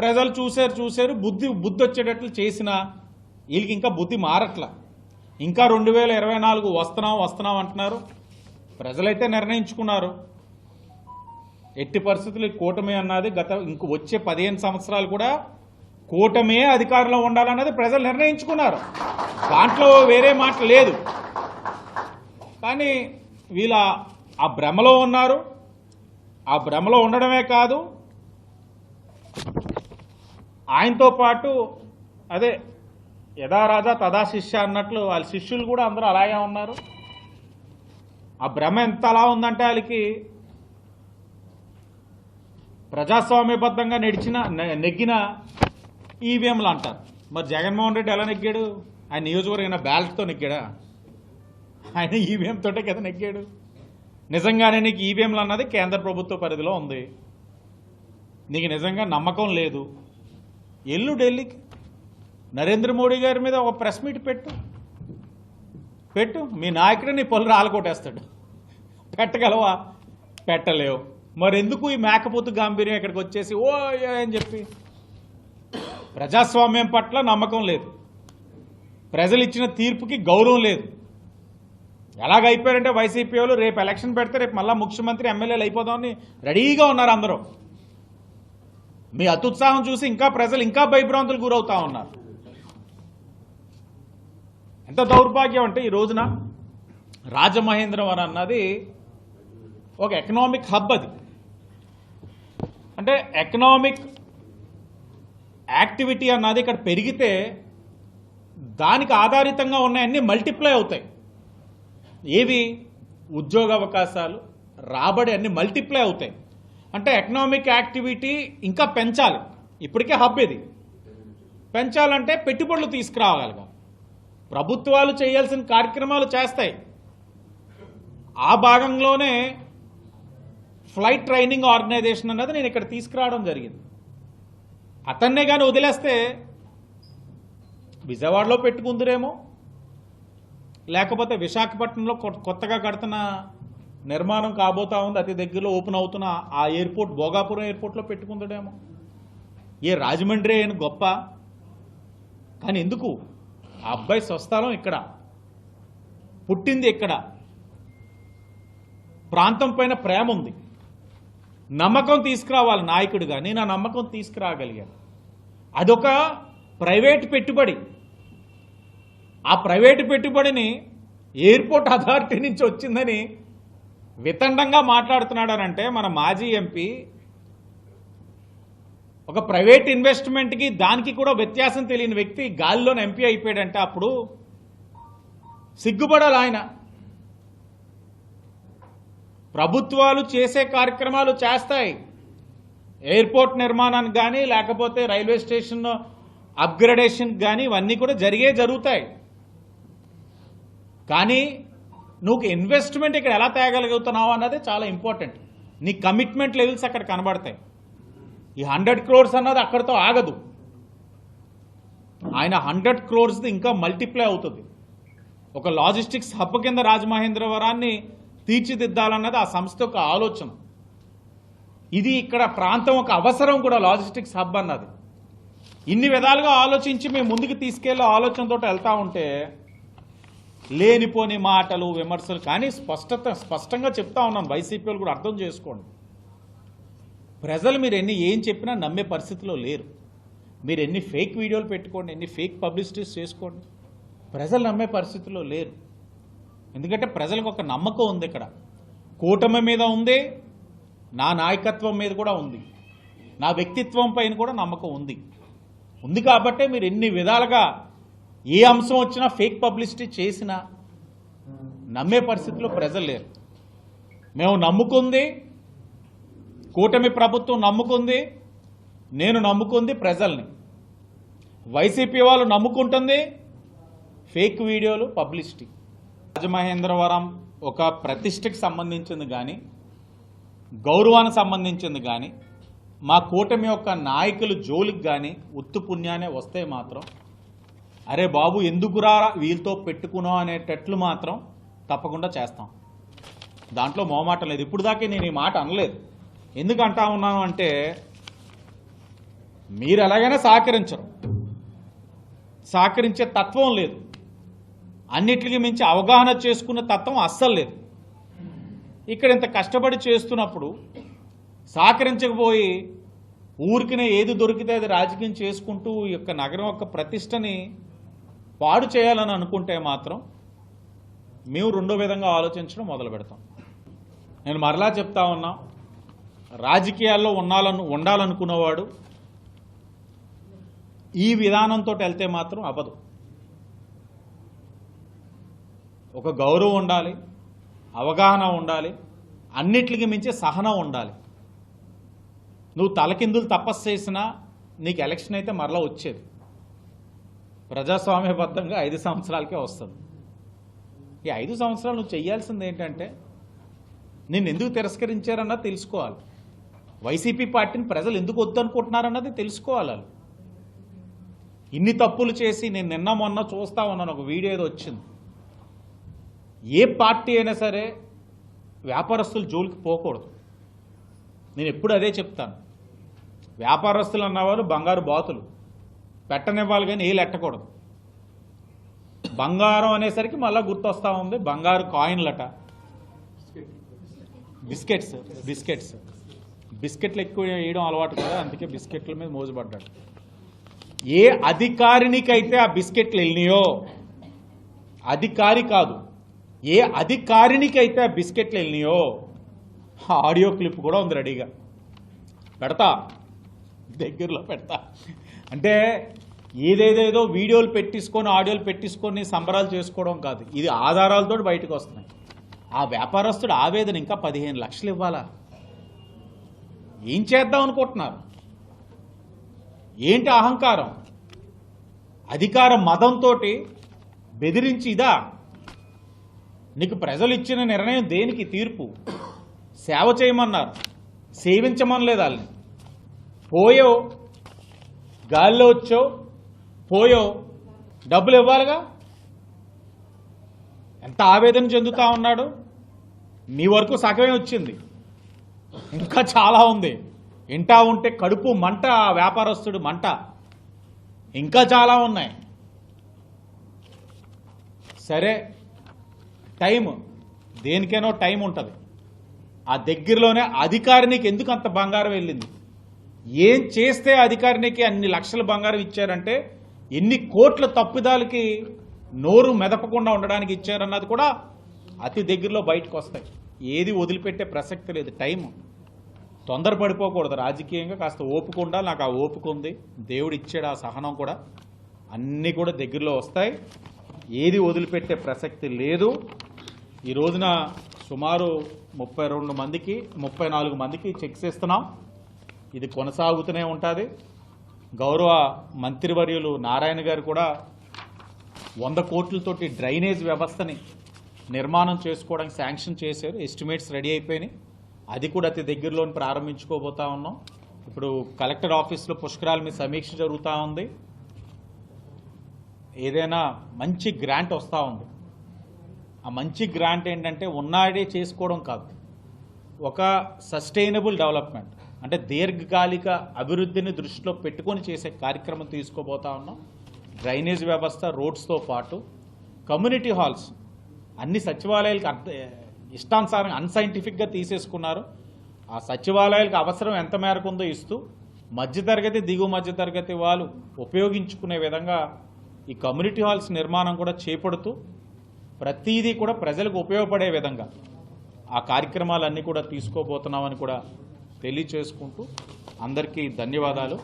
ప్రజలు చూశారు చూశారు బుద్ధి బుద్ధి వచ్చేటట్లు చేసిన వీళ్ళకి ఇంకా బుద్ధి మారట్ల. ఇంకా రెండు వేల ఇరవై నాలుగు వస్తున్నాం వస్తున్నాం అంటున్నారు. ప్రజలైతే నిర్ణయించుకున్నారు. ఎట్టి పరిస్థితులు కూటమి అన్నది గత ఇంక వచ్చే పదిహేను సంవత్సరాలు కూడా కూటమే అధికారంలో ఉండాలన్నది ప్రజలు నిర్ణయించుకున్నారు. దాంట్లో వేరే మాట లేదు. కానీ వీళ్ళ ఆ భ్రమలో ఉన్నారు. ఆ భ్రమలో ఉండడమే కాదు ఆయనతో పాటు అదే యథా రాజా తదా శిష్య అన్నట్లు వాళ్ళ శిష్యులు కూడా అందరూ అలాగే ఉన్నారు. ఆ భ్రమ ఎంత అలా ఉందంటే వాళ్ళకి ప్రజాస్వామ్యబద్ధంగా నడిచిన నెగ్గిన ఈవీఎంలు అంటారు. మరి జగన్మోహన్ రెడ్డి ఎలా నెగ్గాడు? ఆయన నియోజకవర్గం బ్యాలెట్తో నెగ్గాడా? ఆయన ఈవీఎం తోటే కదా నెగ్గాడు. నిజంగానే నీకు ఈవీఎంలు అన్నది కేంద్ర ప్రభుత్వ పరిధిలో ఉంది. నీకు నిజంగా నమ్మకం లేదు. ఎల్లు ఢిల్లీకి. నరేంద్ర మోడీ గారి మీద ఒక ప్రెస్ మీట్ పెట్టు. పెట్టు. మీ నాయకుడు నీ పళ్ళు రాలకొట్టేస్తాడు పెట్టగలవా? పెట్టలేవు. మరి ఎందుకు ఈ మేకపోతు గాంభీర్యం ఇక్కడికి వచ్చేసి ఓ అని చెప్పి? ప్రజాస్వామ్యం పట్ల నమ్మకం లేదు. ప్రజలు ఇచ్చిన తీర్పుకి గౌరవం లేదు. ఎలాగైపోయారంటే వైసీపీ వాళ్ళు రేపు ఎలక్షన్ పెడితే రేపు మళ్ళీ ముఖ్యమంత్రి ఎమ్మెల్యేలు అయిపోదామని రెడీగా ఉన్నారు అందరూ. మీ అత్యుత్సాహం చూసి ఇంకా ప్రజలు ఇంకా భయభ్రాంతులు గురవుతా ఉన్నారు. ఎంత దౌర్భాగ్యం అంటే ఈ రోజున రాజమహేంద్రవరం అన్నది ఒక ఎకనామిక్ హబ్ అది. అంటే ఎకనామిక్ యాక్టివిటీ అన్నది ఇక్కడ పెరిగితే దానికి ఆధారితంగా ఉన్నాయన్నీ మల్టిప్లై అవుతాయి. ఏవి? ఉద్యోగ అవకాశాలు రాబడి అన్ని మల్టిప్లై అవుతాయి. అంటే ఎకనామిక్ యాక్టివిటీ ఇంకా పెంచాలి. ఇప్పటికే హబ్ ఇది. పెంచాలంటే పెట్టుబడులు తీసుకురాగలగా. ప్రభుత్వాలు చేయాల్సిన కార్యక్రమాలు చేస్తాయి. ఆ భాగంలోనే ఫ్లైట్ ట్రైనింగ్ ఆర్గనైజేషన్ అన్నది నేను ఇక్కడ తీసుకురావడం జరిగింది. అతన్నే కానీ వదిలేస్తే విజయవాడలో పెట్టుకుందరేమో? లేకపోతే విశాఖపట్నంలో కొత్తగా కడుతున్న నిర్మాణం కాబోతా ఉంది. అతి దగ్గరలో ఓపెన్ అవుతున్న ఆ ఎయిర్పోర్ట్ భోగాపురం ఎయిర్పోర్ట్లో పెట్టుకుందడేమో. ఏ రాజమండ్రి అయిన గొప్ప. కానీ ఎందుకు? ఆ అబ్బాయి స్వస్థలం ఇక్కడ. పుట్టింది ఇక్కడ. ప్రాంతం పైన ప్రేమ ఉంది. నమ్మకం తీసుకురావాలి నాయకుడిగా నేను ఆ నమ్మకం తీసుకురాగలిగాను. అదొక ప్రైవేట్ పెట్టుబడి. ఆ ప్రైవేటు పెట్టుబడిని ఎయిర్పోర్ట్ అథారిటీ నుంచి వచ్చిందని వితండంగా మాట్లాడుతున్నాడనంటే మన మాజీ ఎంపీ ఒక ప్రైవేట్ ఇన్వెస్ట్మెంట్కి దానికి కూడా వ్యత్యాసం తెలియని వ్యక్తి గాలిలోనే ఎంపీ అయిపోయాడంటే అప్పుడు సిగ్గుపడాలి ఆయన. ప్రభుత్వాలు చేసే కార్యక్రమాలు చేస్తాయి. ఎయిర్పోర్ట్ నిర్మాణానికి కానీ లేకపోతే రైల్వే స్టేషన్ అప్గ్రేడేషన్ కానీ ఇవన్నీ కూడా జరిగే జరుగుతాయి. కానీ నువ్వు ఇన్వెస్ట్మెంట్ ఇక్కడ ఎలా తేగలుగుతున్నావు అన్నది చాలా ఇంపార్టెంట్ నీ కమిట్మెంట్ లెవెల్స్ అక్కడ కనబడతాయి. ఈ హండ్రెడ్ క్రోర్స్ అన్నది అక్కడితో ఆగదు. ఆయన హండ్రెడ్ క్రోర్స్ది ఇంకా మల్టిప్లై అవుతుంది. ఒక లాజిస్టిక్స్ హబ్ కింద రాజమహేంద్రవరాన్ని తీర్చిదిద్దాలన్నది ఆ సంస్థ యొక్క ఆలోచన. ఇది ఇక్కడ ప్రాంతం ఒక అవసరం కూడా లాజిస్టిక్స్ హబ్ అన్నది. ఇన్ని విధాలుగా ఆలోచించి మేము ముందుకు తీసుకెళ్ళే ఆలోచనతో వెళ్తా ఉంటే లేనిపోని మాటలు విమర్శలు కానీ స్పష్టత స్పష్టంగా చెప్తా ఉన్నాను. వైసీపీ కూడా అర్థం చేసుకోండి. ప్రజలు మీరు ఎన్ని ఏం చెప్పినా నమ్మే పరిస్థితిలో లేరు. మీరు ఎన్ని ఫేక్ వీడియోలు పెట్టుకోండి ఎన్ని ఫేక్ పబ్లిసిటీస్ చేసుకోండి. ప్రజలు నమ్మే పరిస్థితిలో లేరు. ఎందుకంటే ప్రజలకు ఒక నమ్మకం ఉంది ఇక్కడ. కూటమి మీద ఉంది నా నాయకత్వం మీద కూడా ఉంది. నా వ్యక్తిత్వం పైన కూడా నమ్మకం ఉంది. ఉంది కాబట్టే మీరు ఎన్ని విధాలుగా ఏ అంశం వచ్చినా ఫేక్ పబ్లిసిటీ చేసినా నమ్మే పరిస్థితిలో ప్రజలు లేరు. మేము నమ్ముకుంది కూటమి ప్రభుత్వం నమ్ముకుంది నేను నమ్ముకుంది ప్రజల్ని. వైసీపీ వాళ్ళు నమ్ముకుంటుంది ఫేక్ వీడియోలు పబ్లిసిటీ. రాజమహేంద్రవరం ఒక ప్రతిష్టకి సంబంధించింది కానీ గౌరవానికి సంబంధించింది కానీ మా కూటమి యొక్క నాయకులు జోలికి కానీ ఉత్తు పుణ్యానే వస్తే మాత్రం అరే బాబు ఎందుకురా వీళ్ళతో పెట్టుకున్నా అనేటట్లు మాత్రం తప్పకుండా చేస్తాం. దాంట్లో మోమాట లేదు. ఇప్పుడు దాకా నేను ఈ మాట అనలేదు. ఎందుకు అంటా ఉన్నాను అంటే మీరు ఎలాగైనా సహకరించరు. సహకరించే తత్వం లేదు. అన్నిటికీ మించి అవగాహన చేసుకున్న తత్వం అస్సలు లేదు. ఇక్కడ ఇంత కష్టపడి చేస్తున్నప్పుడు సహకరించకపోయి ఊరికినే ఏది దొరికితే అది రాజకీయం చేసుకుంటూ ఈ యొక్క నగరం యొక్క ప్రతిష్టని పాడు చేయాలని అనుకుంటే మాత్రం మేము రెండో విధంగా ఆలోచించడం మొదలు పెడతాం. నేను మరలా చెప్తా ఉన్నా రాజకీయాల్లో ఉండాలను ఉండాలనుకున్నవాడు ఈ విధానంతో వెళ్తే మాత్రం అవ్వదు. ఒక గౌరవం ఉండాలి అవగాహన ఉండాలి అన్నిటికి మించి సహనం ఉండాలి. నువ్వు తలకిందులు తపస్సు చేసినా నీకు ఎలక్షన్ అయితే మరలా వచ్చేది. ప్రజాస్వామ్యబద్ధంగా ఐదు సంవత్సరాలకే వస్తుంది. ఈ ఐదు సంవత్సరాలు నువ్వు చేయాల్సింది ఏంటంటే నిన్ను ఎందుకు తిరస్కరించారన్నది తెలుసుకోవాలి. వైసీపీ పార్టీని ప్రజలు ఎందుకు వద్దనుకుంటున్నారన్నది తెలుసుకోవాలి వాళ్ళు. ఇన్ని తప్పులు చేసి నేను నిన్న మొన్న చూస్తా ఉన్నాను ఒక వీడియో ఏదో వచ్చింది. ఏ పార్టీ అయినా సరే వ్యాపారస్తులు జోలికి పోకూడదు. నేను ఎప్పుడు అదే చెప్తాను. వ్యాపారస్తులు అన్నవారు బంగారు బాతులు. పెట్టనివ్వాలి కానీ ఏలు ఎట్టకూడదు. బంగారం అనేసరికి మళ్ళీ గుర్తొస్తా ఉంది. బంగారు కాయిన్లట. Biscuits biscuits. బిస్కెట్లు ఎక్కువ వేయడం అలవాటు కదా అందుకే బిస్కెట్ల మీద మోజుపడ్డాడు. ఏ అధికారినికైతే ఆ బిస్కెట్లు వెళ్ళినాయో అధికారి కాదు ఏ అధికారినికైతే ఆ బిస్కెట్లు వెళ్ళినాయో ఆడియో క్లిప్ కూడా ఉంది రెడీగా. పెడతా. దగ్గరలో పెడతా. అంటే ఏదేదేదో వీడియోలు పెట్టించుకొని ఆడియోలు పెట్టించుకొని సంబరాలు చేసుకోవడం కాదు. ఇది ఆధారాలతో బయటకు వస్తున్నాయి. ఆ వ్యాపారస్తుడు ఆవేదన ఇంకా పదిహేను లక్షలు ఇవ్వాలా? ఏం చేద్దాం అనుకుంటున్నారు? ఏంటి అహంకారం? అధికార మదంతో బెదిరించి ఇదా? నీకు ప్రజలు ఇచ్చిన నిర్ణయం దేనికి? తీర్పు? సేవ చేయమన్నారు. సేవించమనలేదు వాళ్ళని. పోయో గాల్లో వచ్చో పోయో డబ్బులు ఇవ్వాలిగా? ఎంత ఆవేదన చెందుతా ఉన్నాడు? నీ వరకు సగమే వచ్చింది. ఇంకా చాలా ఉంది. ఇంటా ఉంటే కడుపు మంట ఆ వ్యాపారస్తుడు మంట. ఇంకా చాలా ఉన్నాయి. సరే టైం దేనికైనా టైం ఉంటుంది. ఆ దగ్గరలోనే అధికారినికి ఎందుకు అంత బంగారం వెళ్ళింది? ఏం చేస్తే అధికారినికి అన్ని లక్షల బంగారం ఇచ్చారంటే ఎన్ని కోట్ల తప్పిదాలకి నోరు మెదపకుండా ఉండడానికి ఇచ్చారన్నది కూడా అతి దగ్గరలో బయటకు వస్తాయి. ఏది వదిలిపెట్టే ప్రసక్తి లేదు. టైం తొందరపడిపోకూడదు. రాజకీయంగా కాస్త ఓపిక ఉండాలి నాకు ఆ ఓపిక ఉంది. దేవుడు ఇచ్చాడు ఆ సహనం కూడా. అన్నీ కూడా దగ్గరలో వస్తాయి. ఏది వదిలిపెట్టే ప్రసక్తి లేదు. ఈ రోజున సుమారు ముప్పై రెండు మందికి ముప్పై నాలుగు మందికి చెక్స్ ఇస్తున్నాం ఇది కొనసాగుతూనే ఉంటుంది. గౌరవ మంత్రివర్యులు నారాయణ గారు కూడా వంద కోట్లతోటి డ్రైనేజ్ వ్యవస్థని నిర్మాణం చేసుకోవడానికి శాంక్షన్ చేశారు. ఎస్టిమేట్స్ రెడీ అయిపోయినాయి. అది కూడా అతి దగ్గరలోని ప్రారంభించుకోబోతా ఉన్నాం. ఇప్పుడు కలెక్టర్ ఆఫీస్లో పుష్కరాల మీద సమీక్ష జరుగుతూ ఉంది. ఏదైనా మంచి గ్రాంట్ వస్తూ ఉంది. ఆ మంచి గ్రాంట్ ఏంటంటే ఉన్నాడే చేసుకోవడం కాదు. ఒక సస్టైనబుల్ డెవలప్మెంట్. అంటే దీర్ఘకాలిక అభివృద్ధిని దృష్టిలో పెట్టుకొని చేసే కార్యక్రమం తీసుకోబోతా ఉన్నాం. డ్రైనేజ్ వ్యవస్థ రోడ్స్తో పాటు కమ్యూనిటీ హాల్స్. అన్ని సచివాలయాలకు అర్థ ఇష్టానుసారంగా అన్సైంటిఫిక్గా తీసేసుకున్నారు. ఆ సచివాలయాలకు అవసరం ఎంత మేరకు ఉందో ఇస్తూ మధ్యతరగతి దిగువ మధ్యతరగతి వాళ్ళు ఉపయోగించుకునే విధంగా ఈ కమ్యూనిటీ హాల్స్ నిర్మాణం కూడా చేపడుతూ ప్రతిదీ కూడా ప్రజలకు ఉపయోగపడే విధంగా ఆ కార్యక్రమాలన్నీ కూడా తీసుకోబోతున్నామని కూడా తెలియచేసుకుంటూ అందరికీ ధన్యవాదాలు.